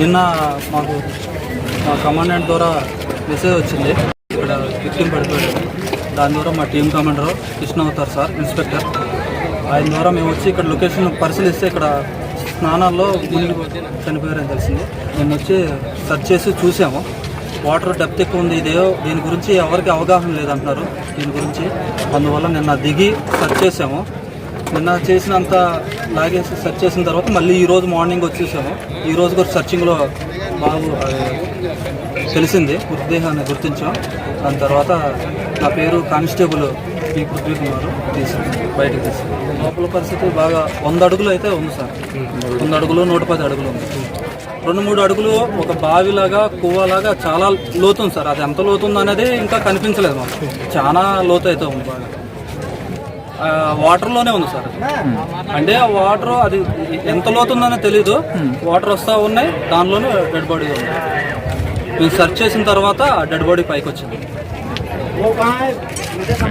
నిన్న మాకు మా కమాండెంట్ ద్వారా మెసేజ్ వచ్చింది. ఇక్కడ విక్టిమ్ పడిపోయాడు. దాని ద్వారా మా టీం కమాండర్ కృష్ణ అవుతారు సార్ ఇన్స్పెక్టర్ ఆయన ద్వారా మేము వచ్చి ఇక్కడ లొకేషన్ పరిశీలిస్తే ఇక్కడ స్నానాల్లో మునిగి చనిపోయారని తెలిసింది. మేము వచ్చి సెర్చ్ చేసి చూసాము. వాటర్ డెప్త్ ఎక్కువ ఉంది ఇదేదో దీని గురించి ఎవరికి అవగాహన లేదంటున్నారు. దీని గురించి అందువల్ల నిన్న దిగి సెర్చ్ చేసాము. నిన్న చేసినంత లాగేసి సెర్చ్ చేసిన తర్వాత మళ్ళీ ఈరోజు మార్నింగ్ వచ్చేసాము. ఈ రోజు కూడా సెర్చింగ్లో బాబు తెలిసింది మృతదేహాన్ని గుర్తించాం. దాని తర్వాత నా పేరు కానిస్టేబుల్ పి పృథ్వీ కుమార్ తీసి బయటకు తీసి లోపల పరిస్థితి బాగా వంద అడుగులు అయితే ఉంది సార్. వంద అడుగులు నూట పది అడుగులు ఉంది. రెండు మూడు అడుగులు ఒక బావిలాగా కువ్వలాగా చాలా లోతు ఉంది సార్. అది ఎంత లోతుంది అనేది ఇంకా కనిపించలేదు మాకు. చాలా లోతు అయితే ఉంది బాగా. వాటర్లోనే ఉంది సార్. అంటే ఆ వాటర్ అది ఎంత లోతుందనే తెలీదు. వాటర్ వస్తా ఉన్నాయి దానిలోనే డెడ్ బాడీ ఉంది. మేము సెర్చ్ చేసిన తర్వాత డెడ్ బాడీ పైకి వచ్చింది